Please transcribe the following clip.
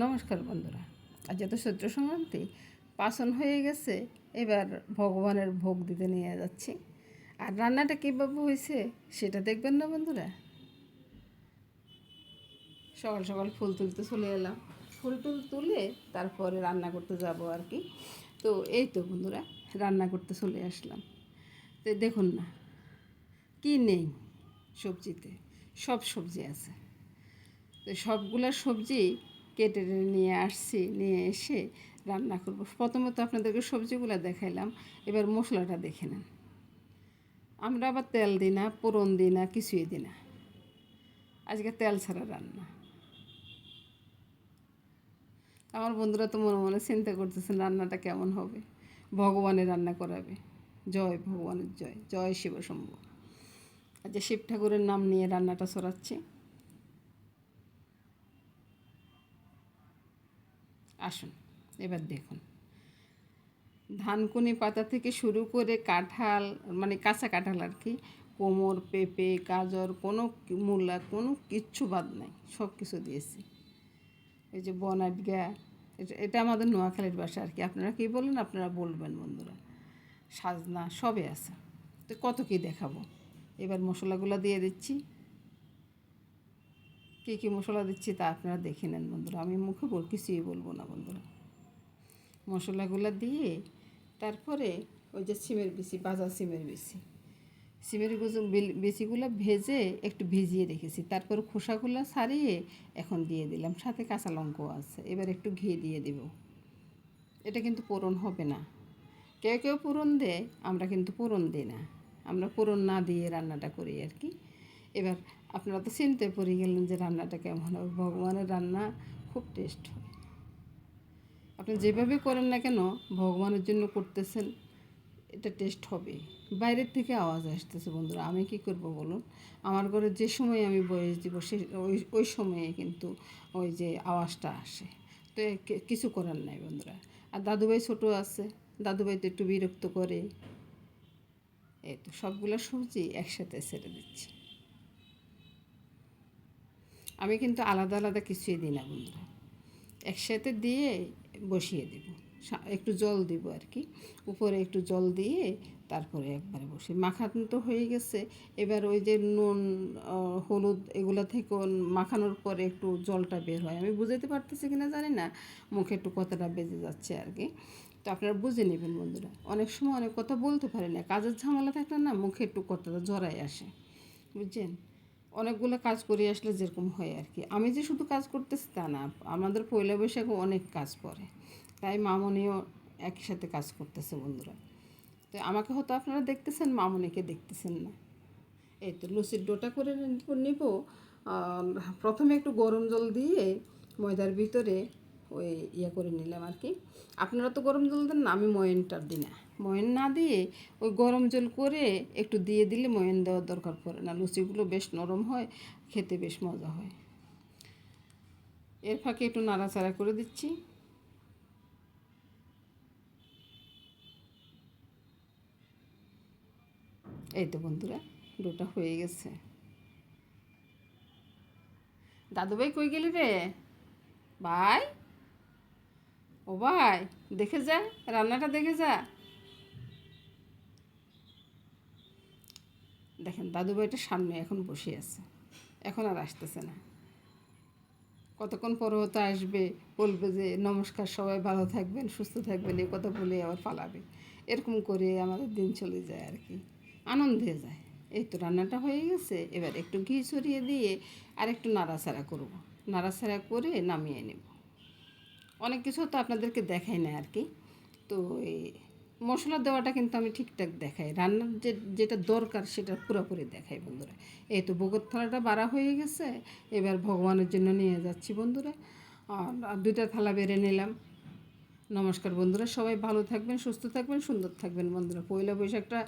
নমস্কার বন্ধুরা, আজ এত চৈত্র সংক্রান্তি পাচন হয়ে গেছে, এবার ভগবানের ভোগ দিতে নিয়ে যাচ্ছি। আর রান্নাটা কীভাবে হয়েছে সেটা দেখবেন না বন্ধুরা? সকাল সকাল ফুল তুলতে চলে এলাম। ফুল টুল তুলে তারপরে রান্না করতে যাব আর কি। তো এই তো বন্ধুরা, রান্না করতে চলে আসলাম। তো দেখুন না, কি নেই সবজিতে? সব সবজি আছে। তো সবগুলা সবজি কেটে নিয়ে আসছি, নিয়ে এসে রান্না করব। প্রথমত আপনাদেরকে সবজিগুলো দেখাইলাম, এবার মশলাটা দেখে নেন। আমরা আবার তেল দিই না পুরন দিই না, কিছুই দিই না। আজকে তেল ছাড়া রান্না। আমার বন্ধুরা তো মনে মনে চিন্তা করতেছেন, রান্নাটা কেমন হবে? ভগবানের রান্না করাবে। জয় ভগবানের জয় জয় শিব শম্ভু। আজ শিব ঠাকুরের নাম নিয়ে রান্নাটা সরাচ্ছি। আসুন, এবার দেখুন। ধানকুনি পাতা থেকে শুরু করে কাঁঠাল মানে কাঁচা কাঁঠাল আর কি, কোমর, পেঁপে, গাজর, কোনো মূলা, কোনো কিচ্ছু বাদ নাই, সব কিছু দিয়েছি। এই যে বনাটগা এটা এটা আমাদের নোয়াখালীর বাসা আর কি, আপনারা কী বলেন আপনারা বলবেন বন্ধুরা। সাজনা সবে আছে, তো কত কী দেখাবো? এবার মশলাগুলো দিয়ে দিচ্ছি। কী কী মশলা দিচ্ছি তা আপনারা দেখে নেন বন্ধুরা। আমি মুখে বল, কিছুই বলব না বন্ধুরা। মশলাগুলো দিয়ে তারপরে ওই যে সিমের বিচি, বাজা সিমের বিচি। সিমের বিচিগুলো ভেজে একটু ভিজিয়ে রেখেছি। তারপর খোসাগুলো সারিয়ে এখন দিয়ে দিলাম। সাথে কাঁচা লঙ্কাও আছে। এবার একটু ঘি দিয়ে দিব। এটা কিন্তু পূরণ হবে না। কেউ কেউ পূরণ দেয়, আমরা কিন্তু পূরণ দিই না। আমরা পূরণ না দিয়ে রান্নাটা করি আর কি। এবার আপনারা তো চিনতে পড়ে গেলেন যে রান্নাটা কেমন হবে। ভগবানের রান্না খুব টেস্ট হয়। আপনি যেভাবে করেন না কেন, ভগবানের জন্য করতেছেন, এটা টেস্ট হবে। বাইরের থেকে আওয়াজ আসতেছে বন্ধুরা, আমি কি করব বলুন? আমার ঘরে যে সময় আমি বয়স দিব, সে ওই ওই সময়ে কিন্তু ওই যে আওয়াজটা আসে। তো কিছু করার নাই বন্ধুরা। আর দাদুভাই ছোটো আছে, দাদুভাই তো একটু বিরক্ত করে। এই তো সবগুলো সবজি একসাথে ছেড়ে দিচ্ছি। আমি কিন্তু আলাদা আলাদা কিছুই দিই না, বন্ধুরা। একসাথে দিয়ে বসিয়ে দেব। একটু জল দিব আর কি। উপরে একটু জল দিয়ে তারপরে একবারে বসে। মাখানো তো হয়ে গেছে। এবার ওই যে নুন হলুদ এগুলো থেকে মাখানোর পরে একটু জলটা বের হয়। আমি বুঝাতে পারতেছি কিনা জানি না। মুখে একটু কথাটা বেজে যাচ্ছে আর কি। তো আপনারা বুঝে নেবেন, বন্ধুরা। অনেক সময় অনেক কথা বলতে পারি না। কাজের ঝামেলা থাকলে না মুখে একটু কথাটা জড়াই আসে। বুঝছেন? অনেকগুলো কাজ করে আসলে যেরকম হয় আর কি। আমি যে শুধু কাজ করতেছি তা না, আমাদের পয়লা বৈশাখে অনেক কাজ পড়ে তাই মামনিও একই সাথে কাজ করতেছে বন্ধুরা। তো আমাকে হয়তো আপনারা দেখতেছেন, মামনিকে দেখতেছেন না। এই তো লুচির ডোটা করে নিব। প্রথমে একটু গরম জল দিয়ে ময়দার ভিতরে ওই ইয়ে করে নিলাম আর কি। আপনারা তো গরম জল দেন না, আমি ময়নটা দিই না। ময়ন না দিয়ে ওই গরম জল করে একটু দিয়ে দিলে ময়ন দেওয়ার দরকার পড়ে না। লুচিগুলো বেশ নরম হয়, খেতে বেশ মজা হয়। এর ফাঁকে একটু নাড়াচাড়া করে দিচ্ছি। এই তো বন্ধুরা, ডোটা হয়ে গেছে। দাদুভাই কই গেলি রে? ভাই ও ভাই, দেখে যা, রান্নাটা দেখে যা। দেখেন, দাদু ভাইটা সামনে এখন বসে আছে। এখন আর আসতেছে না। কতক্ষণ পরে হয়তো আসবে, বলবে যে, নমস্কার সবাই, ভালো থাকবেন, সুস্থ থাকবেন এই কথা বলে আবার পালাবে। এরকম করে আমাদের দিন চলে যায় আর কি। আনন্দে যায়। এই তো রান্নাটা হয়ে গেছে, এবার একটু ঘি ছড়িয়ে দিয়ে আর একটু নাড়াচাড়া করব। নাড়াচাড়া করে নামিয়ে নেব। অনেক কিছু তো আপনাদেরকে দেখাই না আর কি। তো এই মশলা দেওয়াটা কিন্তু আমি ঠিকঠাক দেখাই। রান্নার যে, যেটা দরকার সেটা পুরোপুরি দেখাই বন্ধুরা। এই তো বগর থালাটা বাড়া হয়ে গেছে। এবার ভগবানের জন্য নিয়ে যাচ্ছি বন্ধুরা। আর দুইটা থালা বেড়ে নিলাম। নমস্কার বন্ধুরা, সবাই ভালো থাকবেন, সুস্থ থাকবেন, সুন্দর থাকবেন বন্ধুরা। পয়লা বৈশাখটা